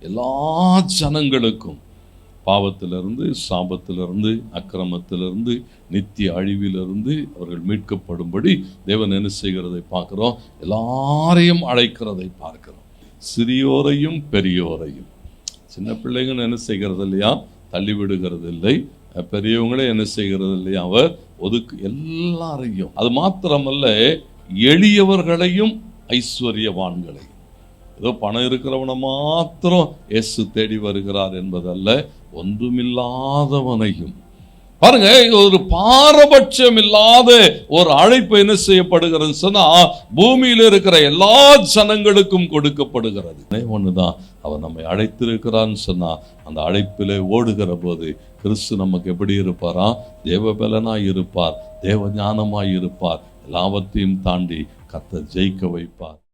எல்லா ஜனங்களுக்கும் பாவத்திலிருந்து சாபத்திலிருந்து அக்கிரமத்திலிருந்து நித்திய அழிவிலிருந்து அவர்கள் மீட்கப்படும்படி தேவன் என்ன செய்கிறதை பார்க்கிறோம். எல்லாரையும் அழைக்கிறதை பார்க்கிறோம். சிறியோரையும் பெரியோரையும். சின்ன பிள்ளைங்க என்ன செய்கிறது இல்லையா தள்ளிவிடுகிறது இல்லை பெரியவங்களே என்ன செய்கிறது இல்லையா அவர் ஒதுக்கு எல்லாரையும். அது மாத்திரமல்ல எளியவர்களையும் ஐஸ்வர்யவான்களையும். ஏதோ பணம் இருக்கிறவனை மாத்திரம் இயேசு தேடி வருகிறார் என்பதல்ல ஒன்றுமில்லாதவனையும். பாருங்க ஒரு பாரபட்சம் இல்லாத ஒரு அழைப்பு என்ன செய்யப்படுகிறது சொன்னா பூமியில இருக்கிற எல்லா ஜனங்களுக்கும் கொடுக்கப்படுகிறது. ஒண்ணுதான் அவர் நம்மை அழைத்திருக்கிறான்னு சொன்னா அந்த அழைப்பிலே ஓடுகிற போது கிறிஸ்து நமக்கு எப்படி இருப்பாரா? தேவபலனாய் இருப்பார் தேவ ஞானமாய் இருப்பார் எல்லாவற்றையும் தாண்டி கத்த ஜெயிக்க வைப்பார்.